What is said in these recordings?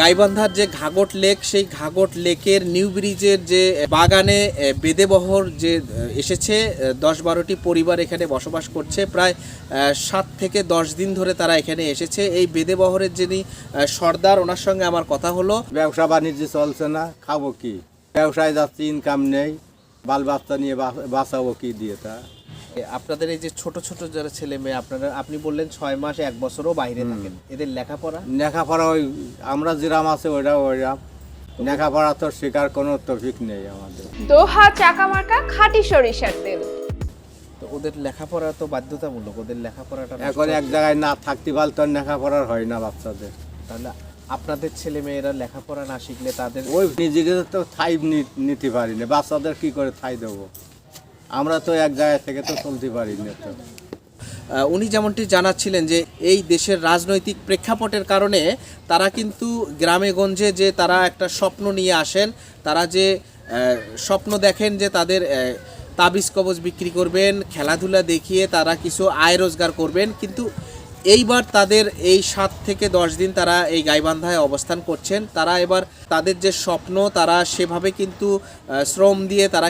গাইবান্ধার যে ঘাগট লেক, সেই ঘাগট লেকের নিউ ব্রিজের যে বাগানে বেদেবহর যে এসেছে দশ বারোটি পরিবার এখানে বসবাস করছে। প্রায় সাত থেকে দশ দিন ধরে তারা এখানে এসেছে। এই বেদেবহরের যিনি সর্দার, ওনার সঙ্গে আমার কথা হলো। ব্যবসা বাণিজ্য চলছে না, খাব কি? ব্যবসায় যাচ্ছি ইনকাম নেই, বাল বাচ্চা নিয়ে বাঁচাবো কি দিয়ে তা? আপনাদের এই যে ছোট ছোট যারা ছেলে মেয়ে আপনারা আপনি বললেন ছয় মাস এক বছরও বাইরে থাকেন। এদের লেখাপড়া? লেখাপড়া ওই আমরা যেরাম আছে ওইটা ওইরাম। লেখাপড়া তো শেখার কোনো তফিক নেই আমাদের। দোহা চাকামার্কা খাঁটি সরিষার তেল তো ওদের লেখাপড়া তো বাধ্যতামূলক ওদের লেখাপড়াটা এখন এক জায়গায় না থাকতে পারলে তো আর লেখাপড়ার হয় না বাচ্চাদের। তাহলে আপনাদের ছেলে মেয়েরা লেখাপড়া না শিখলে তাদের ওই নিজেদের তো থাই নি- নিতে পারি না। বাচ্চাদের কি করে থাই দেবো? আমরা তো এক জায়গা থেকে তো চলতে পারি না তো। উনি যেমনটি জানাচ্ছিলেন যে এই দেশের রাজনৈতিক প্রেক্ষাপটের কারণে তারা কিন্তু গ্রামে গঞ্জে যে তারা একটা স্বপ্ন নিয়ে আসেন, তারা যে স্বপ্ন দেখেন যে তাদের তাবিজ কবজ বিক্রি করবেন, খেলাধুলা দেখিয়ে তারা কিছু আয় রোজগার করবেন, কিন্তু এইবার তাদের এই সাত থেকে দশ দিন তারা এই গাইবান্ধায় অবস্থান করছেন। তারা এবার তাদের যে স্বপ্ন, তারা সেভাবে কিন্তু শ্রম দিয়ে তারা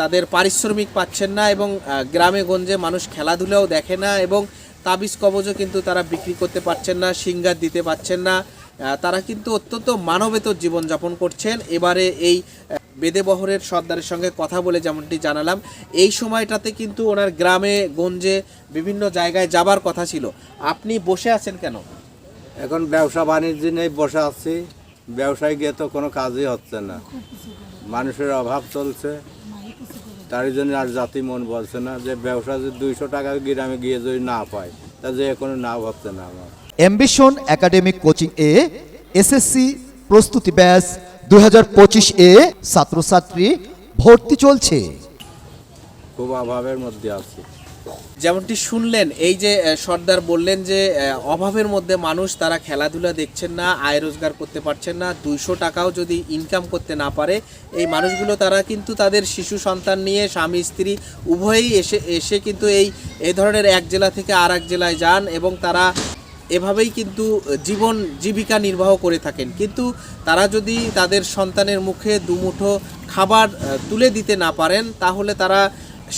তাদের পারিশ্রমিক পাচ্ছেন না এবং গ্রামে গঞ্জে মানুষ খেলাধুলাও দেখে না এবং তাবিজ কবজও কিন্তু তারা বিক্রি করতে পারছেন না, সিঙ্গার দিতে পারছেন না। তারা কিন্তু অত্যন্ত মানবেতর জীবনযাপন করছেন। এবারে এই বেদেবহরের সর্দারের সঙ্গে কথা বলে যেমনটি জানালাম এই সময়টাতে কিন্তু ওনার গ্রামে গঞ্জে বিভিন্ন জায়গায় যাবার কথা ছিল। আপনি বসে আছেন কেন? এখন ব্যবসা বাণিজ্য নেই বসে আছি। ব্যবসায় গিয়ে তো কোনো কাজই হচ্ছে না। মানুষের অভাব চলছে। তার জন্য আর জাতি মন বলছে না যে ব্যবসা যদি দুইশো টাকা গ্রামে গিয়ে যদি না পায় তা যে কোনো না হচ্ছে না আমার। অ্যাম্বিশন একাডেমিক কোচিং এ এসএসসি প্রস্তুতি ব্যাচ দুই এ ছাত্রছাত্রী ভর্তি চলছে। খুব অভাবের মধ্যে আছি। যেমনটি শুনলেন এই যে সর্দার বললেন যে অভাবের মধ্যে মানুষ তারা খেলাধুলা দেখছেন না আয় রোজগার করতে পারছেন না দুইশো টাকাও যদি ইনকাম করতে না পারে এই মানুষগুলো তারা কিন্তু তাদের শিশু সন্তান নিয়ে স্বামী স্ত্রী উভয়েই এসে এসে কিন্তু এই এই ধরনের এক জেলা থেকে আর জেলায় যান এবং তারা এভাবেই কিন্তু জীবন জীবিকা নির্বাহ করে থাকেন। কিন্তু তারা যদি তাদের সন্তানের মুখে দুমুঠো খাবার তুলে দিতে না পারেন, তাহলে তারা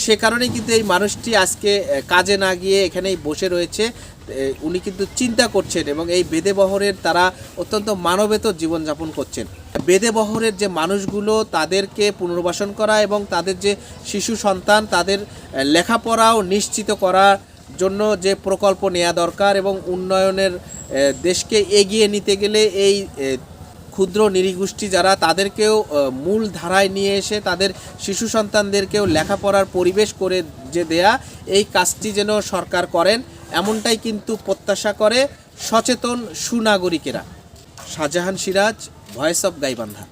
সে কারণেই কিন্তু এই মানুষটি আজকে কাজে না গিয়ে এখানেই বসে রয়েছে। উনি কিন্তু চিন্তা করছেন এবং এই বেদেবহরের তারা অত্যন্ত মানবেত জীবনযাপন করছেন। বেদেবহরের যে মানুষগুলো, তাদেরকে পুনর্বাসন করা এবং তাদের যে শিশু সন্তান, তাদের লেখাপড়াও নিশ্চিত করার জন্য যে প্রকল্প নেওয়া দরকার এবং উন্নয়নের দেশকে এগিয়ে নিতে গেলে এই ক্ষুদ্র নিরীগোষ্ঠী যারা তাদেরকেও মূল ধারায় নিয়ে এসে তাদের শিশু সন্তানদেরকেও লেখাপড়ার পরিবেশ করে যে দেয়া, এই কাজটি যেন সরকার করেন, এমনটাই কিন্তু প্রত্যাশা করে সচেতন সুনাগরিকেরা। Shahjahan Siraj, voice of Gaibandha.